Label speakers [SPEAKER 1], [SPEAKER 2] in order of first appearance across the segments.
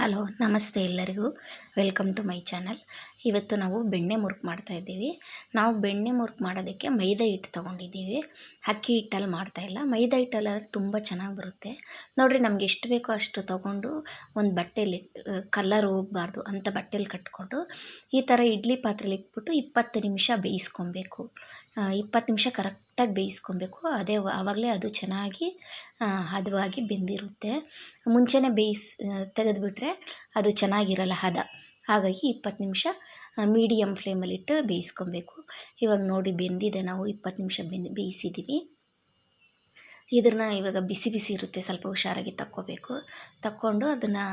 [SPEAKER 1] Hello, ನಮಸ್ತೆ ಎಲ್ಲರಿಗೂ. Welcome to my channel ಇವತ್ತು ನಾವು ಬೆಣ್ಣೆ ಮುರುಕು ಮಾಡ್ತಾ ಇದ್ದೀವಿ. ನಾವು ಬೆಣ್ಣೆ ಮುರುಕು ಮಾಡೋದಕ್ಕೆ ಮೈದಾ ಹಿಟ್ಟು ತೊಗೊಂಡಿದ್ದೀವಿ. ಅಕ್ಕಿ ಹಿಟ್ಟಲ್ಲಿ ಮಾಡ್ತಾಯಿಲ್ಲ ಮೈದಾ ಹಿಟ್ಟಲ್ಲಾದ್ರೆ ತುಂಬ ಚೆನ್ನಾಗಿ ಬರುತ್ತೆ. ನೋಡಿರಿ, ನಮ್ಗೆ ಎಷ್ಟು ಬೇಕೋ ಅಷ್ಟು ತೊಗೊಂಡು ಒಂದು ಬಟ್ಟೆಯಲ್ಲಿ ಕಲ್ಲರ್ ಹೋಗಬಾರ್ದು ಅಂತ ಬಟ್ಟೆಲಿ ಕಟ್ಕೊಂಡು ಈ ಥರ ಇಡ್ಲಿ ಪಾತ್ರೆಲಿ ಇಟ್ಬಿಟ್ಟು ಇಪ್ಪತ್ತು ನಿಮಿಷ ಬೇಯಿಸ್ಕೊಬೇಕು. ಇಪ್ಪತ್ತು ನಿಮಿಷ ಕರೆಕ್ಟಾಗಿ ಬೇಯಿಸ್ಕೊಬೇಕು. ಅದೇ ಆವಾಗಲೇ ಅದು ಚೆನ್ನಾಗಿ ಹದವಾಗಿ ಬೆಂದಿರುತ್ತೆ. ಮುಂಚೆನೇ ಬೇಯಿಸಿ ತೆಗೆದುಬಿಟ್ರೆ ಅದು ಚೆನ್ನಾಗಿರಲ್ಲ ಹದ. ಹಾಗಾಗಿ ಇಪ್ಪತ್ತು ನಿಮಿಷ ಮೀಡಿಯಮ್ ಫ್ಲೇಮಲ್ಲಿಟ್ಟು ಬೇಯಿಸ್ಕೊಬೇಕು. ಇವಾಗ ನೋಡಿ ಬೆಂದಿದೆ, ನಾವು ಇಪ್ಪತ್ತು ನಿಮಿಷ ಬೆಂದು, ಬೇಯಿಸಿದ್ದೀವಿ. ಇದನ್ನು ಇವಾಗ ಬಿಸಿ ಬಿಸಿ ಇರುತ್ತೆ, ಸ್ವಲ್ಪ ಹುಷಾರಾಗಿ ತಕ್ಕೋಬೇಕು. ತಕ್ಕೊಂಡು ಅದನ್ನು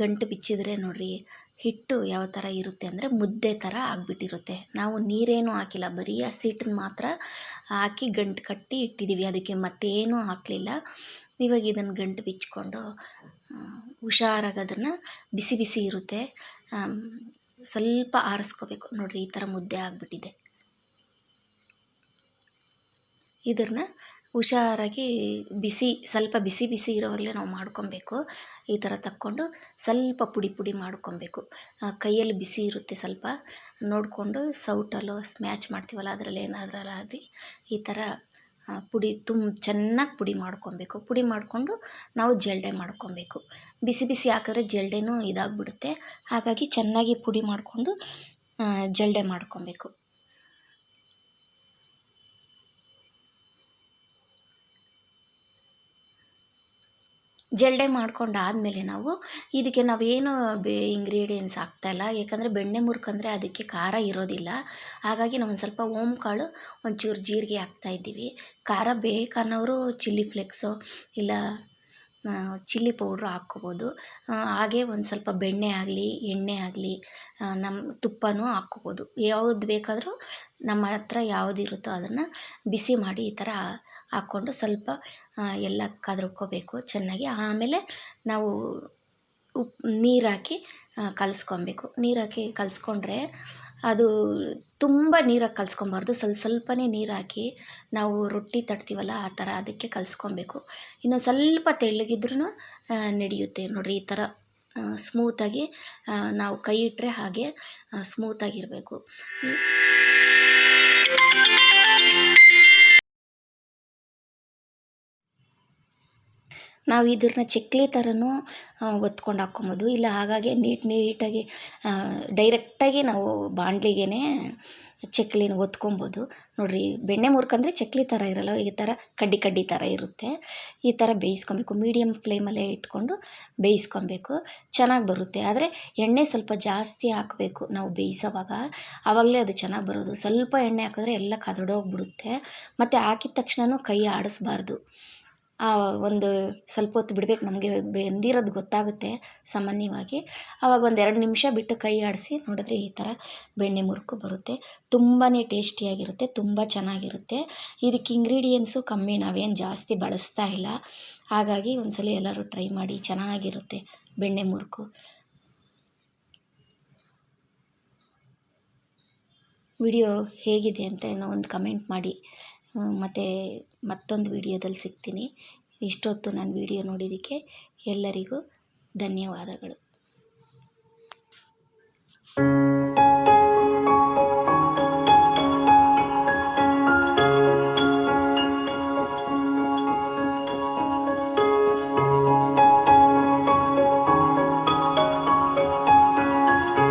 [SPEAKER 1] ಗಂಟು ಬಿಚ್ಚಿದ್ರೆ ನೋಡ್ರಿ, ಹಿಟ್ಟು ಯಾವ ಥರ ಇರುತ್ತೆ ಅಂದರೆ ಮುದ್ದೆ ಥರ ಆಗಿಬಿಟ್ಟಿರುತ್ತೆ. ನಾವು ನೀರೇನು ಹಾಕಿಲ್ಲ, ಬರೀ ಹಸಿಟ್ಟನ್ನು ಮಾತ್ರ ಹಾಕಿ ಗಂಟು ಕಟ್ಟಿ ಇಟ್ಟಿದ್ದೀವಿ ಅದಕ್ಕೆ ಮತ್ತೇನೂ ಹಾಕಲಿಲ್ಲ. ಇವಾಗ ಇದನ್ನು ಗಂಟು ಬಿಚ್ಚಿಕೊಂಡು ಹುಷಾರಾಗಿ ಅದನ್ನು ಬಿಸಿ ಬಿಸಿ ಇರುತ್ತೆ. ಸ್ವಲ್ಪ ಆರಿಸ್ಕೋಬೇಕು. ನೋಡಿರಿ ಈ ಥರ ಮುದ್ದೆ ಆಗಿಬಿಟ್ಟಿದೆ. ಇದನ್ನು ಹುಷಾರಾಗಿ ಬಿಸಿ, ಸ್ವಲ್ಪ ಬಿಸಿ ಬಿಸಿ ಇರೋವಾಗಲೇ ನಾವು ಮಾಡ್ಕೊಬೇಕು. ಈ ಥರ ತಕ್ಕೊಂಡು ಸ್ವಲ್ಪ ಪುಡಿ ಪುಡಿ ಮಾಡ್ಕೊಬೇಕು. ಕೈಯಲ್ಲಿ ಬಿಸಿ ಇರುತ್ತೆ ಸ್ವಲ್ಪ. ನೋಡಿಕೊಂಡು ಸೌಟಲ್ಲೋ, ಸ್ಮ್ಯಾಚ್ ಮಾಡ್ತೀವಲ್ಲ, ಅದರಲ್ಲಿ ಏನಾದ್ರಲ್ಲ ಅದು ಈ ಥರ ಪುಡಿ ತುಂಬ ಚೆನ್ನಾಗಿ ಪುಡಿ ಮಾಡ್ಕೊಬೇಕು. ಪುಡಿ ಮಾಡಿಕೊಂಡು ನಾವು ಜಲ್ಡೆ ಮಾಡ್ಕೊಬೇಕು. ಬಿಸಿ ಬಿಸಿ ಹಾಕಿದ್ರೆ ಜಲ್ಡೆನೂ ಇದಾಗ್ಬಿಡುತ್ತೆ. ಹಾಗಾಗಿ ಚೆನ್ನಾಗಿ ಪುಡಿ ಮಾಡಿಕೊಂಡು ಜಲ್ಡೆ ಮಾಡ್ಕೊಬೇಕು. ಜಲ್ಡೆ ಮಾಡ್ಕೊಂಡಾದಮೇಲೆ ನಾವು ಇದಕ್ಕೆ ನಾವೇನು ಬೇ ಇಂಗ್ರೀಡಿಯೆಂಟ್ಸ್ ಹಾಕ್ತಾಯಿಲ್ಲ ಏಕೆಂದರೆ ಬೆಣ್ಣೆ ಮುರ್ಕಂದರೆ ಅದಕ್ಕೆ ಖಾರ ಇರೋದಿಲ್ಲ. ಹಾಗಾಗಿ ನಾವು ಒಂದು ಸ್ವಲ್ಪ ಓಮ್ ಕಾಳು, ಒಂಚೂರು ಜೀರಿಗೆ ಹಾಕ್ತಾಯಿದ್ದೀವಿ ಖಾರ ಬೇಕನ್ನೋರು ಚಿಲ್ಲಿ ಫ್ಲೆಕ್ಸು, ಇಲ್ಲ ಚಿಲ್ಲಿ ಪೌಡ್ರ್ ಹಾಕ್ಕೊಬೋದು. ಹಾಗೆ ಒಂದು ಸ್ವಲ್ಪ ಬೆಣ್ಣೆ ಆಗಲಿ, ಎಣ್ಣೆ ಆಗಲಿ ನಮ್ಮ ತುಪ್ಪನೂ ಹಾಕ್ಕೊಬೋದು. ಯಾವ್ದು ಬೇಕಾದರೂ ನಮ್ಮ ಹತ್ರ ಯಾವುದಿರುತ್ತೋ ಅದನ್ನು ಬಿಸಿ ಮಾಡಿ ಈ ಥರ ಹಾಕ್ಕೊಂಡು ಸ್ವಲ್ಪ ಎಲ್ಲ ಕದರ್ಕೋಬೇಕು ಚೆನ್ನಾಗಿ. ಆಮೇಲೆ ನಾವು ಉಪ್ಪು ನೀರು ಹಾಕಿ ಕಲಸ್ಕೊಬೇಕು. ನೀರು ಹಾಕಿ ಕಲಸ್ಕೊಂಡ್ರೆ ಅದು ತುಂಬ ನೀರಾಗಿ ಕಲ್ಸ್ಕೊಬಾರ್ದು. ಸ್ವಲ್ಪ ಸ್ವಲ್ಪನೇ ನೀರು ಹಾಕಿ ನಾವು ರೊಟ್ಟಿ ತಟ್ತೀವಲ್ಲ ಆ ಥರ ಅದಕ್ಕೆ ಕಲಸ್ಕೊಬೇಕು. ಇನ್ನು ಸ್ವಲ್ಪ ತೆಳ್ಳಗಿದ್ರೂ ನಡೆಯುತ್ತೆ ನೋಡಿರಿ ಈ ಥರ ಸ್ಮೂತಾಗಿ ನಾವು ಕೈ ಇಟ್ಟರೆ ಹಾಗೆ ಸ್ಮೂತಾಗಿರಬೇಕು. ನಾವು ಇದನ್ನ ಚಕ್ಲಿ ಥರನೂ ಒತ್ಕೊಂಡು ಹಾಕ್ಕೊಬೋದು. ಇಲ್ಲ, ಹಾಗಾಗಿ ನೀಟ್ ನೀಟಾಗಿ ಡೈರೆಕ್ಟಾಗಿ ನಾವು ಬಾಣಲಿಗೇ ಚಕ್ಲಿನ ಒತ್ಕೊಬೋದು. ನೋಡಿರಿ, ಬೆಣ್ಣೆ ಮುರ್ಕಂದ್ರೆ ಚಕ್ಲಿ ಥರ ಇರಲ್ಲ, ಈ ಥರ ಕಡ್ಡಿ ಕಡ್ಡಿ ಥರ ಇರುತ್ತೆ. ಈ ಥರ ಬೇಯಿಸ್ಕೊಬೇಕು. ಮೀಡಿಯಮ್ ಫ್ಲೇಮಲ್ಲೇ ಇಟ್ಕೊಂಡು ಬೇಯಿಸ್ಕೊಬೇಕು. ಚೆನ್ನಾಗಿ ಬರುತ್ತೆ. ಆದರೆ ಎಣ್ಣೆ ಸ್ವಲ್ಪ ಜಾಸ್ತಿ ಹಾಕಬೇಕು ನಾವು ಬೇಯಿಸೋವಾಗ. ಆವಾಗಲೇ ಅದು ಚೆನ್ನಾಗಿ ಬರೋದು. ಸ್ವಲ್ಪ ಎಣ್ಣೆ ಹಾಕಿದ್ರೆ ಎಲ್ಲ ಕದಡೋಗ್ಬಿಡುತ್ತೆ. ಮತ್ತು ಹಾಕಿದ ತಕ್ಷಣವೂ ಕೈ ಆಡಿಸ್ಬಾರ್ದು. ಒಂದು ಸ್ವಲ್ಪ ಹೊತ್ತು ಬಿಡ್ಬೇಕು ನಮಗೆ ಬೆಂದಿರೋದು ಗೊತ್ತಾಗುತ್ತೆ ಸಾಮಾನ್ಯವಾಗಿ. ಆವಾಗ ಒಂದು ಎರಡು ನಿಮಿಷ ಬಿಟ್ಟು ಕೈ ಆಡಿಸಿ ನೋಡಿದ್ರೆ ಈ ಥರ ಬೆಣ್ಣೆ ಮುರುಕು ಬರುತ್ತೆ. ತುಂಬಾ ಟೇಸ್ಟಿಯಾಗಿರುತ್ತೆ, ತುಂಬ ಚೆನ್ನಾಗಿರುತ್ತೆ. ಇದಕ್ಕೆ ಇಂಗ್ರೀಡಿಯೆಂಟ್ಸು ಕಮ್ಮಿ, ನಾವೇನು ಜಾಸ್ತಿ ಬಳಸ್ತಾ ಇಲ್ಲ. ಹಾಗಾಗಿ ಒಂದ್ಸಲ ಎಲ್ಲರೂ ಟ್ರೈ ಮಾಡಿ ಚೆನ್ನಾಗಿರುತ್ತೆ ಬೆಣ್ಣೆ ಮುರುಕು. ವಿಡಿಯೋ ಹೇಗಿದೆ ಅಂತ ಏನೋ ಒಂದು ಕಮೆಂಟ್ ಮಾಡಿ. ಮತ್ತು ಮತ್ತೊಂದು ವಿಡಿಯೋದಲ್ಲಿ ಸಿಗ್ತೀನಿ. ಇಷ್ಟೊತ್ತು ನಾನು ವಿಡಿಯೋ ನೋಡಿದ್ದಕ್ಕೆ ಎಲ್ಲರಿಗೂ ಧನ್ಯವಾದಗಳು.